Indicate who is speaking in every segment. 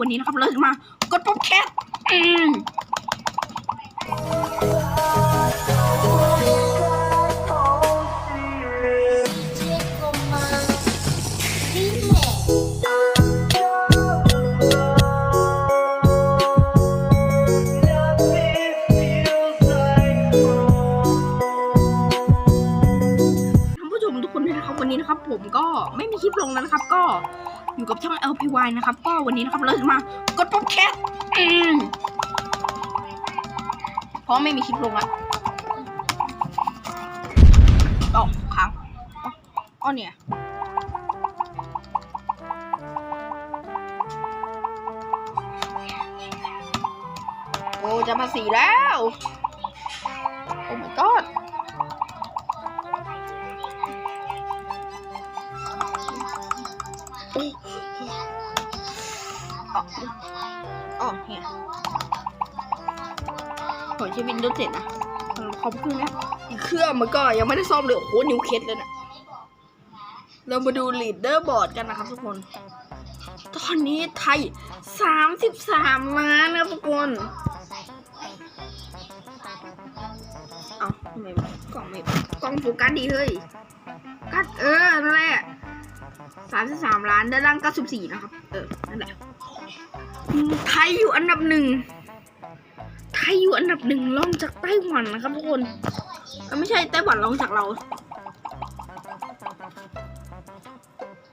Speaker 1: วันนี้นะครับเราจะมากดป๊อปแคทอืม นด้วยนะครับวันนี้นะครับผมก็ไม่มีคลิปลงแล้วนะครับ ก็อยู่กับช่อง LPY นะครับ ก็วันนี้นะครับเราจะมากดป๊อปแคทอืมเพราะไม่มีคลิปลงอะอ๋อค้างอ๋ออ๋อเนี่ยโอ้จะภาษีแล้ว โอ้ my god โอ้อ๋ออ๋อเนี่ยผมใช้วินโดว์เจ็ดนะขอบคุณนะอีกเครื่องมันก็ยังไม่ได้ซ่อมเลย โอ้โห นิ้วเคสเลยนะเรามาดูลีดเดอร์บอร์ดกันนะครับทุกคน ตอนนี้ไทย 33 ล้านนะทุกคนเอาทำไมกล่องไม่กล่องโฟกัสดีเฮ้ยกัดเออ นั่นแหละ สามสิบสามล้านด้านล่างเก้าสิบสี่นะครับ เออ นั่นแหละ ไทยอยู่อันดับหนึ่ง ไทยอยู่อันดับหนึ่งรองจากไต้หวันนะครับทุกคนไม่ใช่ไต้หวันรองจากเรา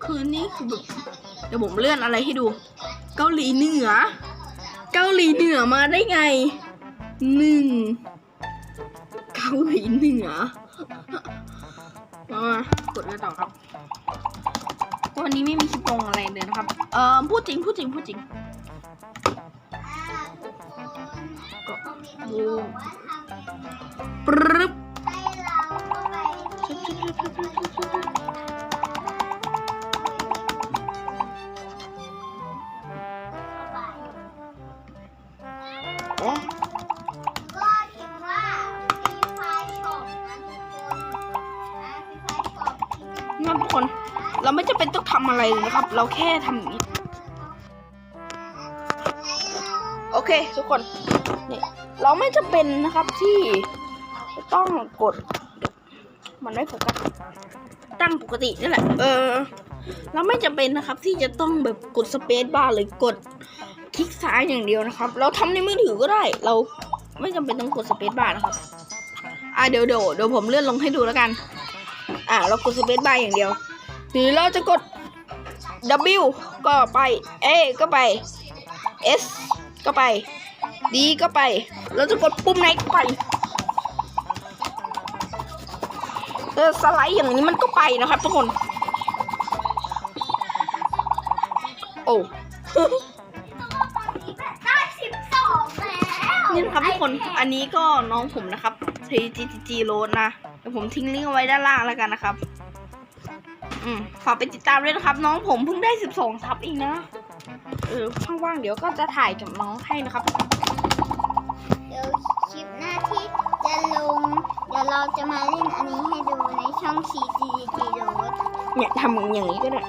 Speaker 1: คือนี่คือแบบเดี๋ยวผมเลื่อนอะไรให้ดู เกาหลีเหนือ เกาหลีเหนือมาได้ไงหนึ่งเกาหลีเหนือมากดกันต่อครับ วันนี้ไม่มีคลิปลงอะไรเลยนะครับ เอ่อพูดจริงพูดจริงพูดจริงก็ดูปรึ๊บชุบชุบชุบชุบชุบชุบชุบอ๋อ
Speaker 2: ก็เห็นว่าฟรีไฟช็อปนะทุกคน เรา
Speaker 1: ไม่จำเป็นต้องทำอะไรเลยนะครับ เราแค่ทำอย่างนี้ โอเคทุกคนนี่เราไม่จำเป็นนะครับที่ต้องกด มันไม่โฟกัสตั้งปกตินี่แหละ เออ เราไม่จำเป็นนะครับที่จะต้องแบบกดสเปซบาร์หรือกดคลิกซ้ายอย่างเดียวนะครับ เราทำในมือถือก็ได้ เราไม่จำเป็นต้องกดสเปซบาร์นะครับ อะเดี๋ยวเดี๋ยวเดี๋ยวผมเลื่อนลงให้ดูแล้วกัน อะเรากดสเปซบาร์อย่างเดียว หรือเราจะกด W ก็ไป A ก็ไป S ก็ไป D ก็ไป เราจะกดปุ่มไหนก็ไปเออสไลด์อย่างนี้มันก็ไปนะครับทุกคน โอ้
Speaker 2: ได้สิบสองแล้ว
Speaker 1: นี่นะครับทุกคน อันนี้ก็น้องผมนะครับ TGG Road นะเดี๋ยวผมทิ้งลิงก์เอาไว้ด้านล่างแล้วกันนะครับ อืมฝากไปติดตามด้วยนะครับ น้องผมเพิ่งได้12ทับเองนะเออว่างๆเดี๋ยวก็จะถ่ายกับน้องให้นะครับ
Speaker 2: เดี๋ยวคลิปหน้าที่จะลง เดี๋ยวเราจะมาเล่นอันนี้ให้ดูในช่อง CGG โรด
Speaker 1: เนี่ยทำอย่างนี้ก็ได้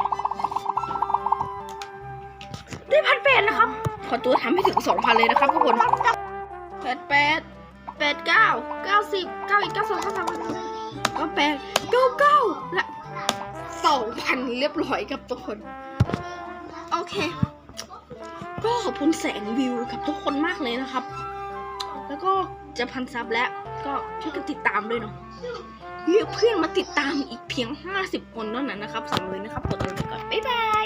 Speaker 1: ได้พันแปดนะครับ ขอตัวทำให้ถึงสองพันเลยนะครับทุกคนแปดแปดแปดเก้าเก้าสิบเก้าอีกเก้าสองเก้าสามเก้าแปดเก้าเก้าและ สองพันเรียบร้อยกับทุกคน โอเค ก็ขอบคุณแสงวิวกับทุกคนมากเลยนะครับ แล้วก็จะพันซับแล้วก็ช่วยกันติดตามด้วยเนาะเรียกเพื่อนมาติดตามอีกเพียง 50 คนเท่านั้นนะครับสำหรับเลยนะครับกดติดตามก่อนบ๊ายบาย